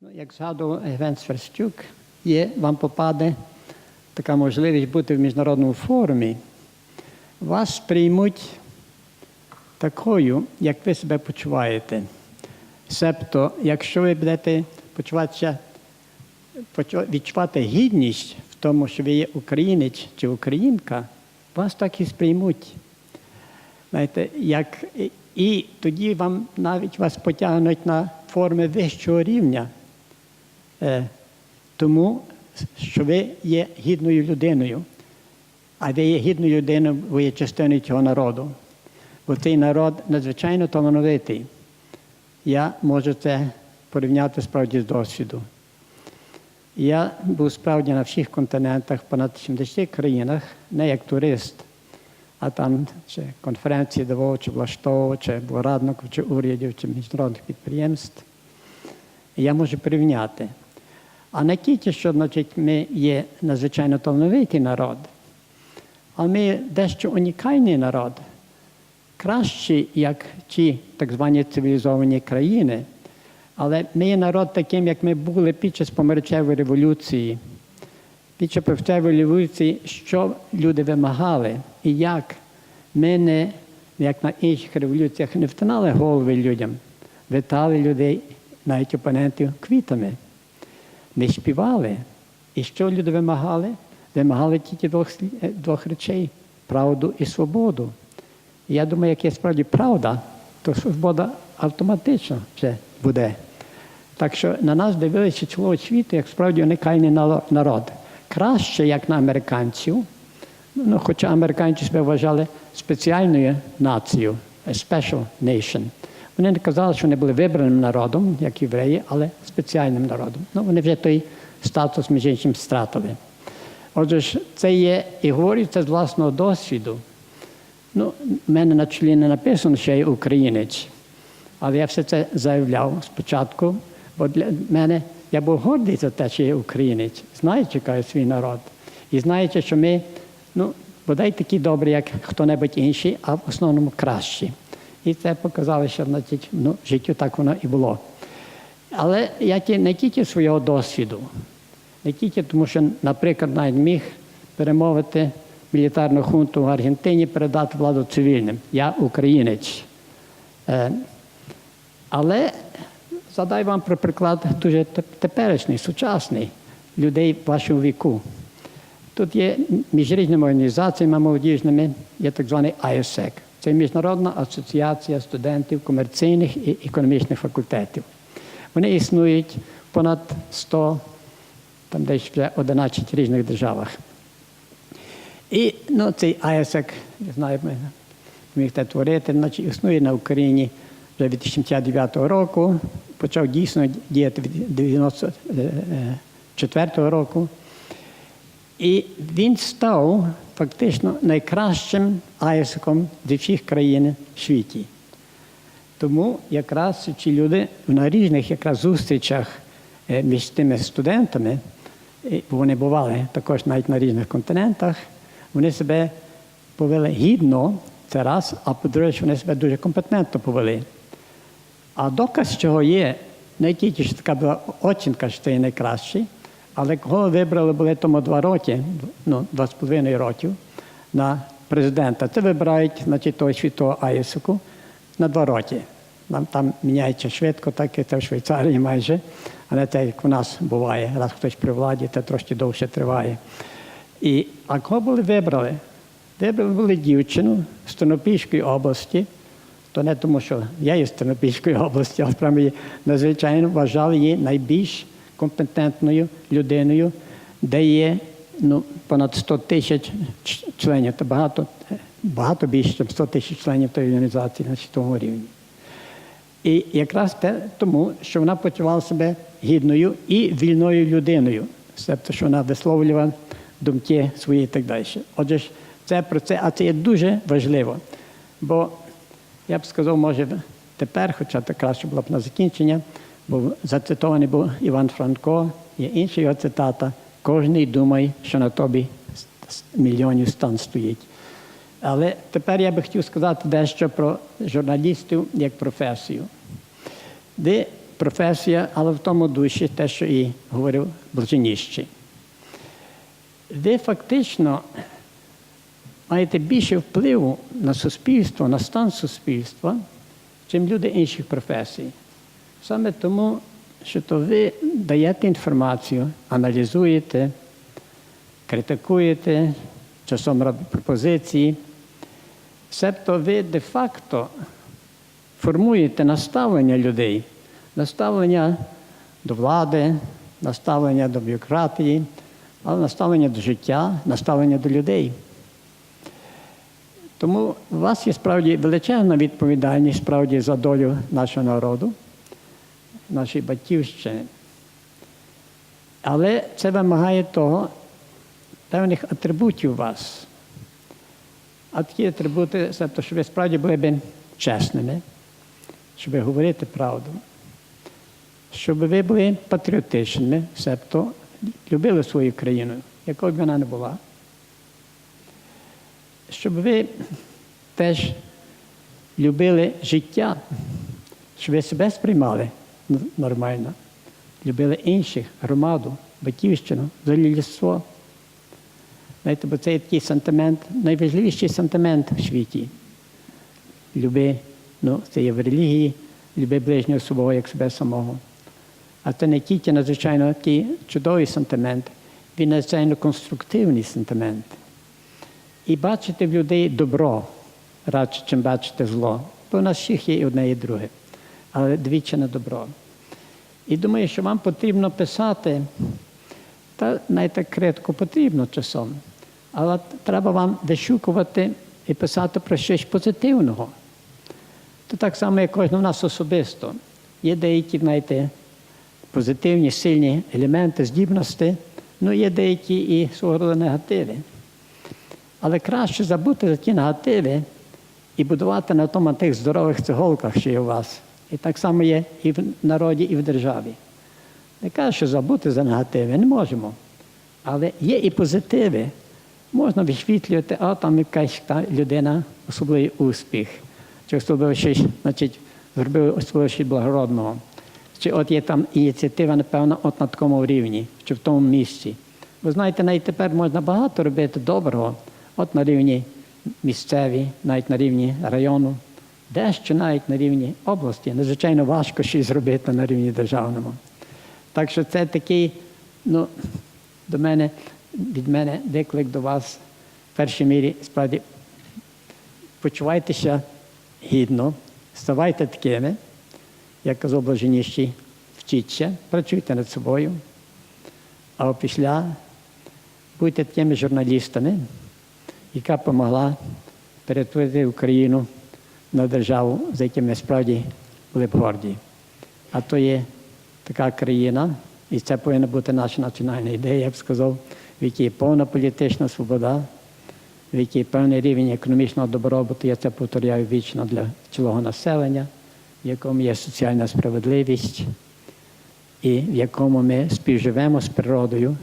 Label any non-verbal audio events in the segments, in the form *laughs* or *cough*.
Ну, Як згадував Євген Сверстюк, є, вам попаде така можливість бути в міжнародному форумі. Вас приймуть такою, як ви себе почуваєте. Себто, якщо ви будете почуватися, відчувати гідність в тому, що ви є українець чи українка, вас так і сприймуть. Знаєте, як, і тоді вам навіть вас потягнуть на форми вищого рівня. Е, тому що ви є гідною людиною, а ви є гідною людиною, ви є частиною цього народу. Бо цей народ надзвичайно талановитий. Я можу це порівняти справді з досвіду. Я був справді на всіх континентах, понад 70 країнах, не як турист, а там чи конференції давав, чи влаштовував, чи був радником, чи урядів, чи міжнародних підприємств. Я можу порівняти. А не тільки, що значить, ми є надзвичайно талановитий народ, а ми дещо унікальний народ, кращий, як ті так звані цивілізовані країни. Але ми є народ таким, як ми були під час помирчевої революції. Під час помирчевої революції, що люди вимагали і як ми не, як на інших революціях, не втинали голови людям, витали людей, навіть опонентів квітами. Ми співали. І що люди вимагали? Вимагали тільки двох, е, двох речей правду і свободу. І я думаю, як є справді правда, то свобода автоматично вже буде. Так що на нас дивилися цілого світу, як справді унікальний народ. Краще, як на американців, ну, хоча американці себе вважали спеціальною нацією, a special nation. Вони не казали, що вони були вибраним народом, як євреї, але спеціальним народом. Ну, вони вже той статус між іншим стратили. Отже, ж, це є, і говорю це з власного досвіду. Ну, в мене на чолі не написано, що я українець, але я все це заявляв спочатку, бо для мене я був гордий за те, що я українець, знаючи, яка свій народ. І знаючи, що ми, ну, бодай такі добрі, як хто-небудь інший, а в основному кращі. І це показало, що значить, ну, в життю так воно і було. Але я не тільки свого досвіду, не тільки тому, що, наприклад, навіть міг перемовити мілітарну хунту в Аргентині, передати владу цивільним. Я українець. Е, Але задай вам про приклад дуже теперішній, сучасний людей вашого віку. Тут є між різними організаціями молодіжними, є так званий ISEC. Це Міжнародна асоціація студентів комерційних і економічних факультетів. Вони існують понад 100, там десь вже 11 різних державах. І ну, цей ISEC, я знаю, ми міг те творити, значить, існує на Україні вже від 1979 року, почав дійсно діяти від 1994 року. І він став фактично найкращим айсиком зі всіх країн в світі. Тому якраз ці люди на різних якраз зустрічах е, між тими студентами, бо вони бували також навіть на різних континентах, вони себе повели гідно, це раз, а по-друге, вони себе дуже компетентно повели. А доказ цього є не тільки, що така була оцінка, що це є найкращий, але кого вибрали були тому два роки, ну, два з половиною років на президента. Це вибирають значить, того світового АІСУКу на два роки. Там, там міняється швидко, так і це в Швейцарії майже, а не те, як у нас буває. Раз хтось при владі, це трошки довше триває. І, а кого були вибрали? Вибрали були дівчину з Тернопільської області, то не тому, що я є з Тернопільської *laughs* області, але справді її надзвичайно вважали її найбільш компетентною людиною, де є ну, понад 100 тисяч членів. Це багато, багато більше, ніж 100 тисяч членів тої організації на світовому рівні. І якраз те тому, що вона почувала себе гідною і вільною людиною, тобто, що вона висловлювала думки свої і так далі. Отже, це про це, а це є дуже важливо. Бо я б сказав, може, тепер, хоча це краще було б на закінчення, бо зацитований був Іван Франко, є інша його цитата: кожний думає, що на тобі мільйонів стан стоїть. Але тепер я би хотів сказати дещо про журналістів як професію. Де професія, але в тому душі те, що і говорив блаженіщий. Ви фактично маєте більше впливу на суспільство, на стан суспільства, чим люди інших професій. Саме тому, що то ви даєте інформацію, аналізуєте, критикуєте, часом пропозиції. Себто ви де-факто формуєте наставлення людей, наставлення до влади, наставлення до бюрократії, але наставлення до життя, наставлення до людей. Тому у вас є справді величезна відповідальність справді за долю нашого народу, нашої батьківщини. Але це вимагає того, певних атрибутів вас. А такі атрибути, тобто, щоб ви справді були б чесними, щоб ви говорити правду, щоб ви були патріотичними, себто любили свою країну, якою б вона не була. Щоб ви теж любили життя, щоб ви себе сприймали нормально, любили інших, громаду, батьківщину, взагалі людство. Знаєте, бо це є такий сантимент, найважливіший сантимент в світі. Люби, ну, це є в релігії, люби ближнього свого як себе самого. А це не тільки надзвичайно такий чудовий сантимент, він надзвичайно конструктивний сантимент. І бачити в людей добро радше, чим бачити зло. Бо в нас всіх є і одне, і друге, але двічі на добро. І думаю, що вам потрібно писати, та навіть критику потрібно часом, але треба вам вишукувати і писати про щось позитивного. То так само, як кожен у нас особисто. Є деякі, знаєте, позитивні, сильні елементи, здібності, ну є деякі і свого роду негативи. Але краще забути за ті негативи і будувати на тому тих здорових цеголках, що є у вас. І так само є і в народі, і в державі. Не кажу, що забути за негативи, не можемо. Але є і позитиви. Можна висвітлювати, а там якась та людина, особливий успіх, чи особливо щось, значить, зробив особливо щось благородного. Чи от є там ініціатива, напевно, от на такому рівні, чи в тому місці. Ви знаєте, навіть тепер можна багато робити доброго, от на рівні місцеві, навіть на рівні району, дещо навіть на рівні області. Надзвичайно важко щось зробити на рівні державному. Так що це такий, ну, до мене, від мене виклик до вас в першій мірі, справді, почувайтеся гідно, ставайте такими, як казав блаженніший, вчіться, працюйте над собою, а опісля будьте такими журналістами, яка допомогла перетворити Україну на державу, за якими ми справді були б горді. А то є така країна, і це повинна бути наша національна ідея, я б сказав, в якій є повна політична свобода, в якій певний рівень економічного добробуту, я це повторяю вічно для цілого населення, в якому є соціальна справедливість, і в якому ми співживемо з природою,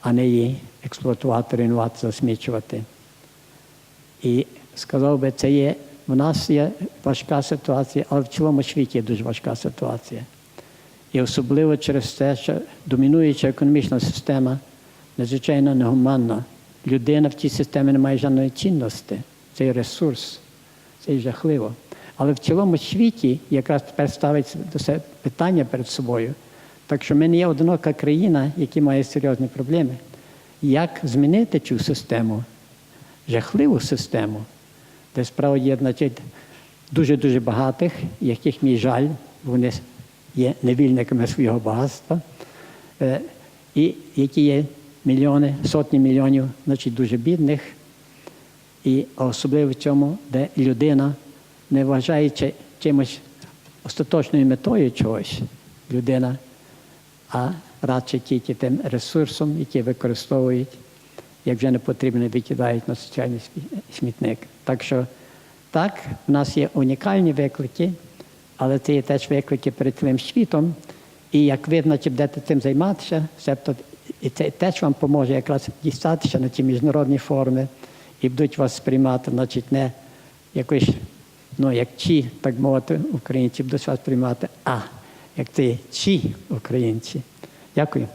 а не її експлуатувати, руйнувати, засмічувати. І сказав би, це є, в нас є важка ситуація, але в цілому світі є дуже важка ситуація. І особливо через те, що домінуюча економічна система надзвичайно негуманна. Людина в цій системі не має жодної цінності. Це ресурс, це жахливо. Але в цілому світі якраз тепер ставить питання перед собою. Так що ми не є одинока країна, яка має серйозні проблеми. Як змінити цю систему, жахливу систему, де справді є значить, дуже-дуже багатих, яких мій жаль, вони є невільниками свого багатства, е, і які є мільйони, сотні мільйонів, значить, дуже бідних, і особливо в цьому, де людина, не вважаючи чимось остаточною метою чогось, людина, а радше тільки тим ресурсом, який використовують, як вже не потрібно, викидають на соціальний смітник. Так що так, в нас є унікальні виклики, але це є теж виклики перед цілим світом. І як ви значить, будете цим займатися, себто і це теж вам поможе якраз дістатися на ті міжнародні форуми і будуть вас сприймати, значить, не якось, ну як ті, так мовити, українці будуть вас сприймати, а як ти ці українці. Дякую.